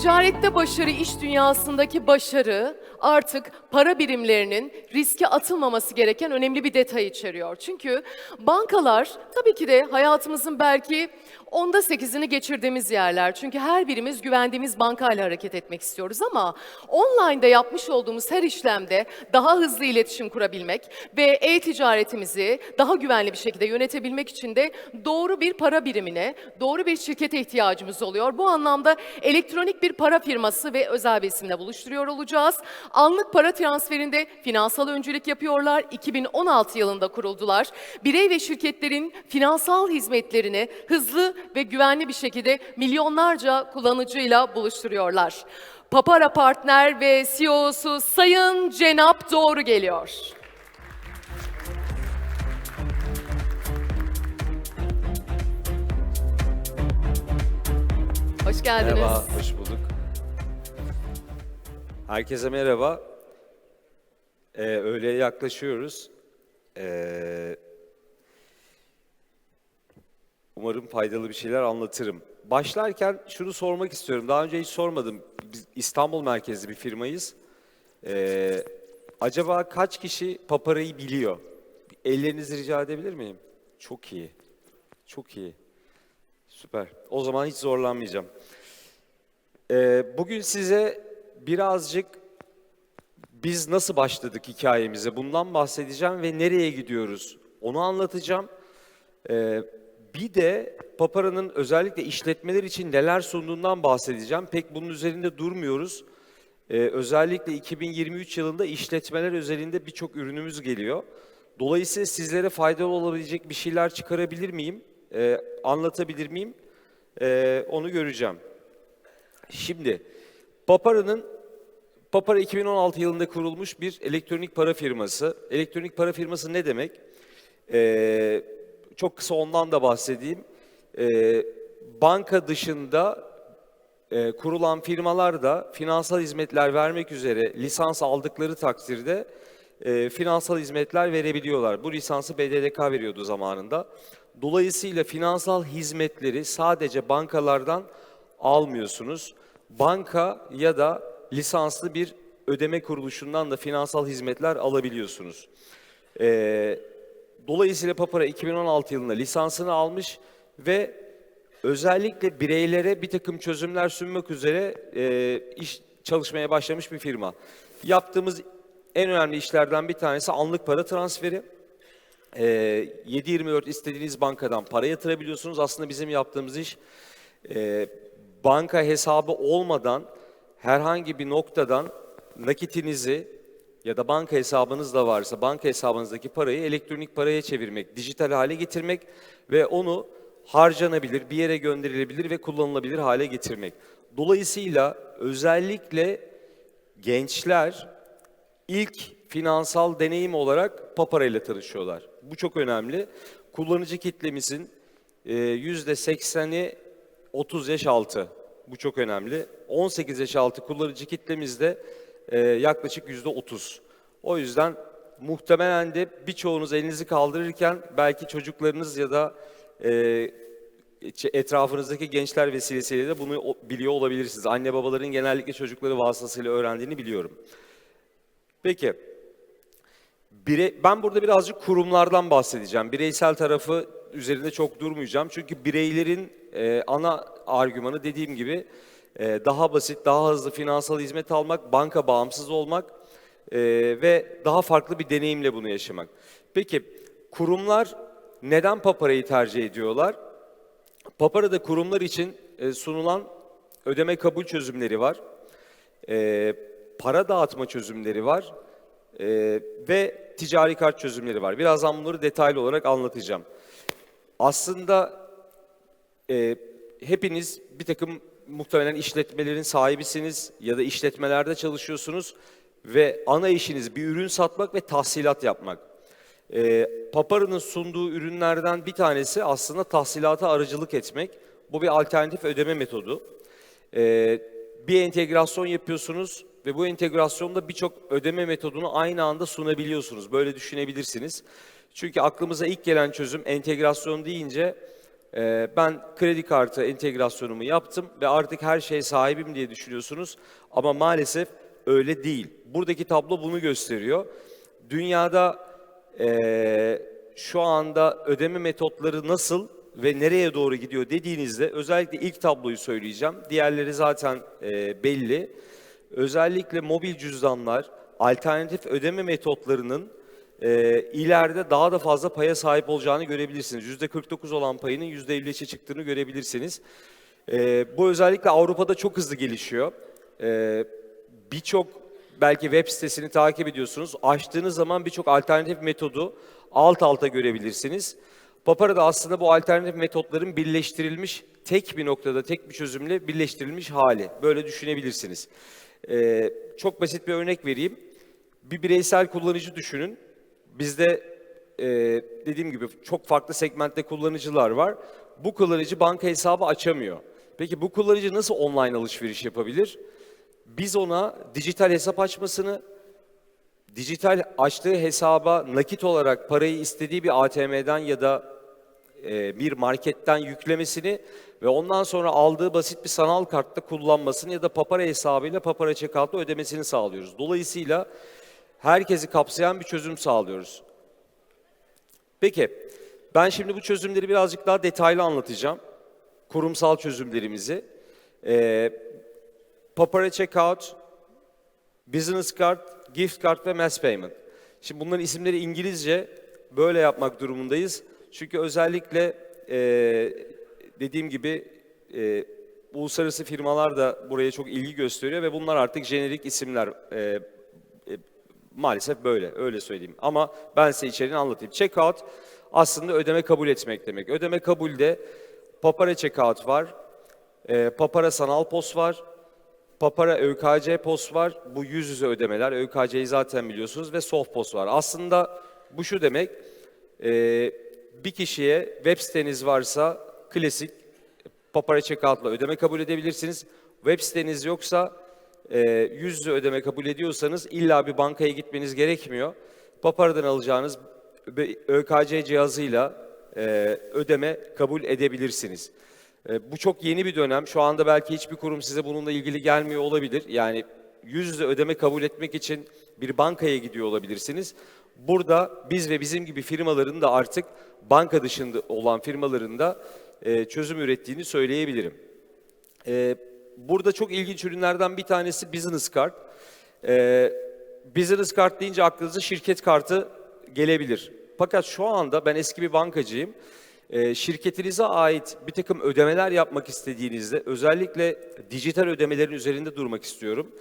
Ticarette başarı, iş dünyasındaki başarı artık para birimlerinin riske atılmaması gereken önemli bir detay içeriyor. Çünkü bankalar tabii ki de hayatımızın belki onda sekizini geçirdiğimiz yerler. Çünkü her birimiz güvendiğimiz bankayla hareket etmek istiyoruz ama online'da yapmış olduğumuz her işlemde daha hızlı iletişim kurabilmek ve e-ticaretimizi daha güvenli bir şekilde yönetebilmek için de doğru bir para birimine, doğru bir şirkete ihtiyacımız oluyor. Bu anlamda elektronik bir para firması ve özel bir isimle buluşturuyor olacağız. Anlık para transferinde finansal öncülük yapıyorlar. 2016 yılında kuruldular. Birey ve şirketlerin finansal hizmetlerini hızlı ve güvenli bir şekilde milyonlarca kullanıcıyla buluşturuyorlar. Papara Partner ve CEO'su Sayın Cenap Doğru geliyor. Hoş geldiniz. Merhaba, hoş bulduk. Herkese merhaba. Ee, öğleye yaklaşıyoruz. Ee, umarım faydalı bir şeyler anlatırım. Başlarken şunu sormak istiyorum. Daha önce hiç sormadım. Biz İstanbul merkezli bir firmayız. Ee, acaba kaç kişi paparayı biliyor? Ellerinizi rica edebilir miyim? Çok iyi. Çok iyi. Süper. O zaman hiç zorlanmayacağım. Ee, bugün size birazcık biz nasıl başladık hikayemize bundan bahsedeceğim ve nereye gidiyoruz onu anlatacağım. Ee, bir de Papara'nın özellikle işletmeler için neler sunduğundan bahsedeceğim. Pek bunun üzerinde durmuyoruz. Ee, özellikle 2023 yılında işletmeler özelinde birçok ürünümüz geliyor. Dolayısıyla sizlere faydalı olabilecek bir şeyler çıkarabilir miyim? Ee, anlatabilir miyim? Ee, onu göreceğim. Şimdi Papara'nın Papara 2016 yılında kurulmuş bir elektronik para firması. Elektronik para firması ne demek? Ee, çok kısa ondan da bahsedeyim. Ee, banka dışında e, kurulan firmalar da finansal hizmetler vermek üzere lisans aldıkları takdirde e, finansal hizmetler verebiliyorlar. Bu lisansı BDDK veriyordu zamanında. Dolayısıyla finansal hizmetleri sadece bankalardan almıyorsunuz. Banka ya da lisanslı bir ödeme kuruluşundan da finansal hizmetler alabiliyorsunuz. Ee, dolayısıyla Papara 2016 yılında lisansını almış ve özellikle bireylere bir takım çözümler sunmak üzere e, iş çalışmaya başlamış bir firma. Yaptığımız en önemli işlerden bir tanesi anlık para transferi. E, 7-24 istediğiniz bankadan para yatırabiliyorsunuz. Aslında bizim yaptığımız iş e, banka hesabı olmadan herhangi bir noktadan nakitinizi ya da banka hesabınız da varsa banka hesabınızdaki parayı elektronik paraya çevirmek, dijital hale getirmek ve onu harcanabilir, bir yere gönderilebilir ve kullanılabilir hale getirmek. Dolayısıyla özellikle gençler ilk finansal deneyim olarak Papara ile tanışıyorlar. Bu çok önemli. Kullanıcı kitlemizin e, yüzde 80'i 30 yaş altı. Bu çok önemli. 18 yaş altı kullanıcı kitlemizde e, yaklaşık yüzde 30. O yüzden muhtemelen de birçoğunuz elinizi kaldırırken belki çocuklarınız ya da e, etrafınızdaki gençler vesilesiyle de bunu biliyor olabilirsiniz. Anne babaların genellikle çocukları vasıtasıyla öğrendiğini biliyorum. Peki. Bire, ben burada birazcık kurumlardan bahsedeceğim. Bireysel tarafı üzerinde çok durmayacağım. Çünkü bireylerin e, ana argümanı dediğim gibi daha basit, daha hızlı finansal hizmet almak, banka bağımsız olmak e, ve daha farklı bir deneyimle bunu yaşamak. Peki kurumlar neden Papara'yı tercih ediyorlar? Papara'da kurumlar için e, sunulan ödeme kabul çözümleri var. E, para dağıtma çözümleri var. Ve ticari kart çözümleri var. Birazdan bunları detaylı olarak anlatacağım. Aslında e, hepiniz bir takım muhtemelen işletmelerin sahibisiniz ya da işletmelerde çalışıyorsunuz ve ana işiniz bir ürün satmak ve tahsilat yapmak. E, Papara'nın sunduğu ürünlerden bir tanesi aslında tahsilata aracılık etmek. Bu bir alternatif ödeme metodu. E, bir entegrasyon yapıyorsunuz ve bu entegrasyonda birçok ödeme metodunu aynı anda sunabiliyorsunuz. Böyle düşünebilirsiniz. Çünkü aklımıza ilk gelen çözüm entegrasyon deyince Ee, ben kredi kartı entegrasyonumu yaptım ve artık her şeye sahibim diye düşünüyorsunuz. Ama maalesef öyle değil. Buradaki tablo bunu gösteriyor. Dünyada ee, şu anda ödeme metotları nasıl ve nereye doğru gidiyor dediğinizde özellikle ilk tabloyu söyleyeceğim. Diğerleri zaten ee, belli. Özellikle mobil cüzdanlar, alternatif ödeme metotlarının e, ileride daha da fazla paya sahip olacağını görebilirsiniz. %49 olan payının %53'e çıktığını görebilirsiniz. E, bu özellikle Avrupa'da çok hızlı gelişiyor. E, birçok belki web sitesini takip ediyorsunuz. Açtığınız zaman birçok alternatif metodu alt alta görebilirsiniz. Papara da aslında bu alternatif metotların birleştirilmiş tek bir noktada, tek bir çözümle birleştirilmiş hali. Böyle düşünebilirsiniz. Ee, çok basit bir örnek vereyim. Bir bireysel kullanıcı düşünün. Bizde e, dediğim gibi çok farklı segmentte kullanıcılar var. Bu kullanıcı banka hesabı açamıyor. Peki bu kullanıcı nasıl online alışveriş yapabilir? Biz ona dijital hesap açmasını, dijital açtığı hesaba nakit olarak parayı istediği bir ATM'den ya da e, bir marketten yüklemesini ve ondan sonra aldığı basit bir sanal kartta kullanmasını ya da papara hesabıyla papara checkout'la ödemesini sağlıyoruz. Dolayısıyla herkesi kapsayan bir çözüm sağlıyoruz. Peki, ben şimdi bu çözümleri birazcık daha detaylı anlatacağım. Kurumsal çözümlerimizi. Ee, Papara Checkout, Business Card, Gift Card ve Mass Payment. Şimdi bunların isimleri İngilizce böyle yapmak durumundayız. Çünkü özellikle e, dediğim gibi e, uluslararası firmalar da buraya çok ilgi gösteriyor ve bunlar artık jenerik isimler. E, maalesef böyle, öyle söyleyeyim. Ama ben size içeriğini anlatayım. Checkout aslında ödeme kabul etmek demek. Ödeme kabulde Papara Checkout var, e, Papara Sanal Pos var, Papara ÖKC POS var. Bu yüz yüze ödemeler. ÖKC'yi zaten biliyorsunuz ve soft POS var. Aslında bu şu demek. e, bir kişiye web siteniz varsa klasik Papara Checkout'la ödeme kabul edebilirsiniz. Web siteniz yoksa e, yüz ödeme kabul ediyorsanız illa bir bankaya gitmeniz gerekmiyor. Papara'dan alacağınız ÖKC cihazıyla e, ödeme kabul edebilirsiniz. E, Bu çok yeni bir dönem. Şu anda belki hiçbir kurum size bununla ilgili gelmiyor olabilir. Yani yüz yüze ödeme kabul etmek için bir bankaya gidiyor olabilirsiniz. Burada biz ve bizim gibi firmaların da artık banka dışında olan firmaların da e, çözüm ürettiğini söyleyebilirim. E, Burada çok ilginç ürünlerden bir tanesi Business Card. E, Business Card deyince aklınıza şirket kartı gelebilir. Fakat şu anda ben eski bir bankacıyım. Ee, şirketinize ait bir takım ödemeler yapmak istediğinizde özellikle dijital ödemelerin üzerinde durmak istiyorum.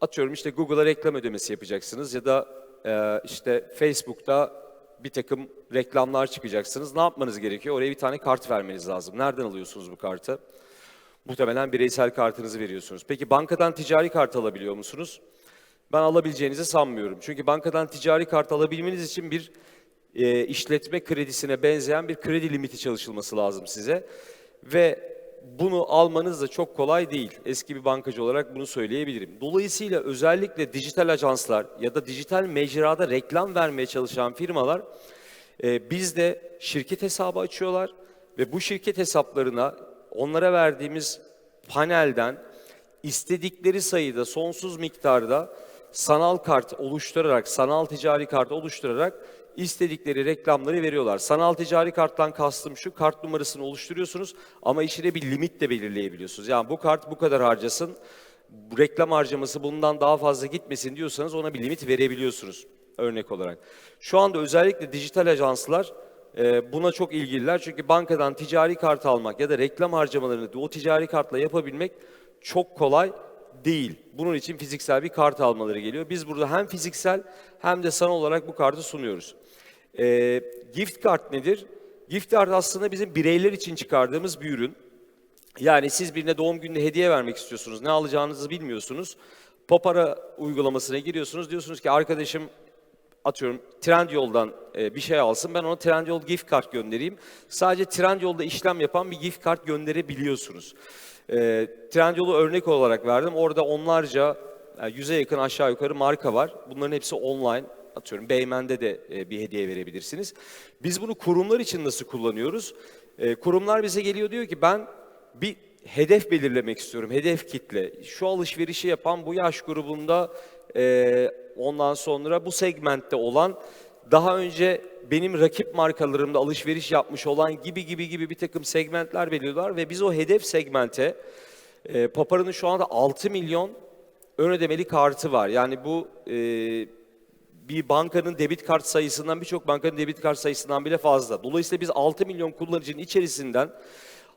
Atıyorum işte Google'a reklam ödemesi yapacaksınız ya da e, işte Facebook'ta bir takım reklamlar çıkacaksınız. Ne yapmanız gerekiyor? Oraya bir tane kart vermeniz lazım. Nereden alıyorsunuz bu kartı? Muhtemelen bireysel kartınızı veriyorsunuz. Peki bankadan ticari kart alabiliyor musunuz? Ben alabileceğinizi sanmıyorum. Çünkü bankadan ticari kart alabilmeniz için bir e, işletme kredisine benzeyen bir kredi limiti çalışılması lazım size. Ve bunu almanız da çok kolay değil. Eski bir bankacı olarak bunu söyleyebilirim. Dolayısıyla özellikle dijital ajanslar ya da dijital mecrada reklam vermeye çalışan firmalar e, bizde şirket hesabı açıyorlar ve bu şirket hesaplarına onlara verdiğimiz panelden istedikleri sayıda sonsuz miktarda sanal kart oluşturarak, sanal ticari kart oluşturarak istedikleri reklamları veriyorlar. Sanal ticari karttan kastım şu, kart numarasını oluşturuyorsunuz ama içine bir limit de belirleyebiliyorsunuz. Yani bu kart bu kadar harcasın, reklam harcaması bundan daha fazla gitmesin diyorsanız ona bir limit verebiliyorsunuz örnek olarak. Şu anda özellikle dijital ajanslar e, buna çok ilgililer. Çünkü bankadan ticari kart almak ya da reklam harcamalarını o ticari kartla yapabilmek çok kolay değil. Bunun için fiziksel bir kart almaları geliyor. Biz burada hem fiziksel hem de sanal olarak bu kartı sunuyoruz. E, gift kart nedir? Gift kart aslında bizim bireyler için çıkardığımız bir ürün. Yani siz birine doğum gününde hediye vermek istiyorsunuz. Ne alacağınızı bilmiyorsunuz. Popara uygulamasına giriyorsunuz. Diyorsunuz ki arkadaşım atıyorum Trendyol'dan e, bir şey alsın. Ben ona Trendyol gift kart göndereyim. Sadece Trendyol'da işlem yapan bir gift kart gönderebiliyorsunuz. E, Trendyol'u örnek olarak verdim. Orada onlarca, yani yüze yakın aşağı yukarı marka var. Bunların hepsi online. Atıyorum Beymen'de de e, bir hediye verebilirsiniz. Biz bunu kurumlar için nasıl kullanıyoruz? E, kurumlar bize geliyor diyor ki ben bir hedef belirlemek istiyorum, hedef kitle. Şu alışverişi yapan bu yaş grubunda e, ondan sonra bu segmentte olan daha önce benim rakip markalarımda alışveriş yapmış olan gibi gibi gibi bir takım segmentler belirliyorlar ve biz o hedef segmente e, Papara'nın şu anda 6 milyon ön ödemeli kartı var. Yani bu e, bir bankanın debit kart sayısından birçok bankanın debit kart sayısından bile fazla. Dolayısıyla biz 6 milyon kullanıcının içerisinden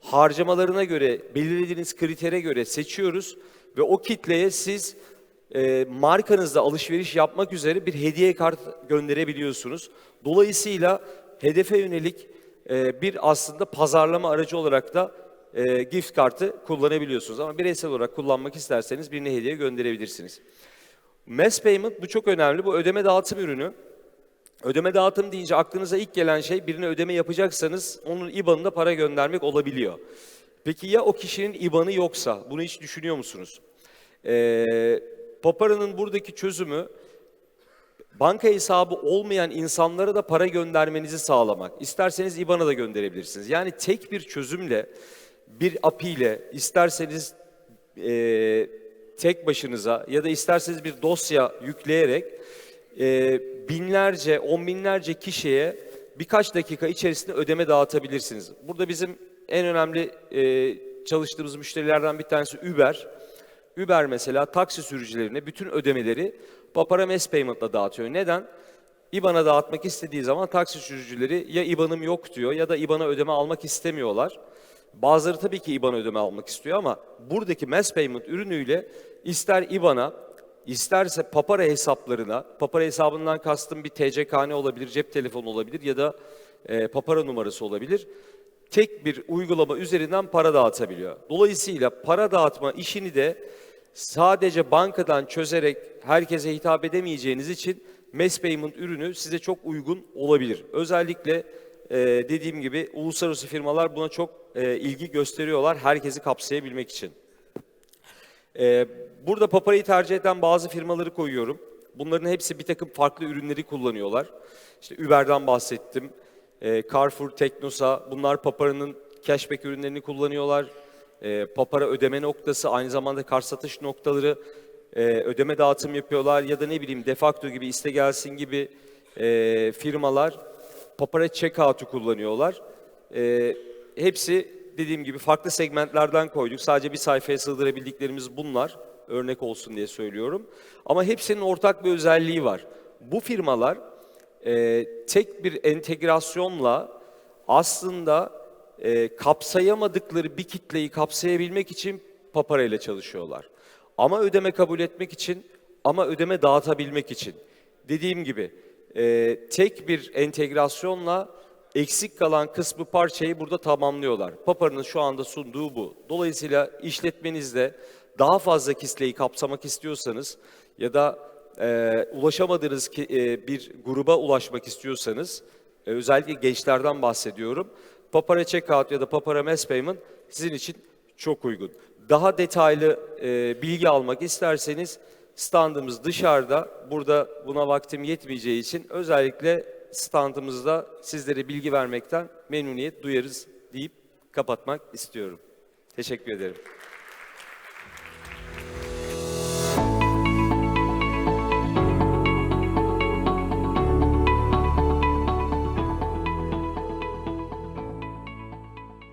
harcamalarına göre, belirlediğiniz kritere göre seçiyoruz ve o kitleye siz e, markanızda alışveriş yapmak üzere bir hediye kart gönderebiliyorsunuz. Dolayısıyla hedefe yönelik e, bir aslında pazarlama aracı olarak da e, gift kartı kullanabiliyorsunuz. Ama bireysel olarak kullanmak isterseniz birine hediye gönderebilirsiniz. Mass payment bu çok önemli. Bu ödeme dağıtım ürünü. Ödeme dağıtım deyince aklınıza ilk gelen şey birine ödeme yapacaksanız onun IBAN'ına para göndermek olabiliyor. Peki ya o kişinin IBAN'ı yoksa? Bunu hiç düşünüyor musunuz? Ee, Papara'nın buradaki çözümü banka hesabı olmayan insanlara da para göndermenizi sağlamak. İsterseniz IBAN'a da gönderebilirsiniz. Yani tek bir çözümle, bir API ile isterseniz eee, tek başınıza ya da isterseniz bir dosya yükleyerek eee, binlerce, on binlerce kişiye birkaç dakika içerisinde ödeme dağıtabilirsiniz. Burada bizim en önemli eee, çalıştığımız müşterilerden bir tanesi Uber. Uber mesela taksi sürücülerine bütün ödemeleri Papara Mass Payment'la dağıtıyor. Neden? IBAN'a dağıtmak istediği zaman taksi sürücüleri ya IBAN'ım yok diyor ya da IBAN'a ödeme almak istemiyorlar. Bazıları tabii ki IBAN ödeme almak istiyor ama buradaki Mass Payment ürünüyle ister IBAN'a isterse Papara hesaplarına, Papara hesabından kastım bir TCKN olabilir, cep telefonu olabilir ya da e, Papara numarası olabilir tek bir uygulama üzerinden para dağıtabiliyor. Dolayısıyla para dağıtma işini de sadece bankadan çözerek herkese hitap edemeyeceğiniz için Mass Payment ürünü size çok uygun olabilir. Özellikle e, dediğim gibi uluslararası firmalar buna çok e, ilgi gösteriyorlar herkesi kapsayabilmek için. Ee, burada Papara'yı tercih eden bazı firmaları koyuyorum. Bunların hepsi bir takım farklı ürünleri kullanıyorlar. İşte Uber'den bahsettim. Ee, Carrefour, Teknosa bunlar Papara'nın cashback ürünlerini kullanıyorlar. Ee, Papara ödeme noktası aynı zamanda kart satış noktaları e, ödeme dağıtım yapıyorlar. Ya da ne bileyim Defacto gibi, İstegelsin gibi e, firmalar Papara Checkout'u kullanıyorlar. Ee, hepsi dediğim gibi farklı segmentlerden koyduk. Sadece bir sayfaya sığdırabildiklerimiz bunlar. Örnek olsun diye söylüyorum. Ama hepsinin ortak bir özelliği var. Bu firmalar e, tek bir entegrasyonla aslında e, kapsayamadıkları bir kitleyi kapsayabilmek için Papara ile çalışıyorlar. Ama ödeme kabul etmek için, ama ödeme dağıtabilmek için. Dediğim gibi e, tek bir entegrasyonla eksik kalan kısmı parçayı burada tamamlıyorlar. Papara'nın şu anda sunduğu bu. Dolayısıyla işletmenizde daha fazla kitleyi kapsamak istiyorsanız ya da e, ulaşamadığınız ki, e, bir gruba ulaşmak istiyorsanız, e, özellikle gençlerden bahsediyorum. Papara Checkout ya da Papara Mass Payment sizin için çok uygun. Daha detaylı e, bilgi almak isterseniz standımız dışarıda. Burada buna vaktim yetmeyeceği için özellikle standımızda sizlere bilgi vermekten memnuniyet duyarız deyip kapatmak istiyorum. Teşekkür ederim.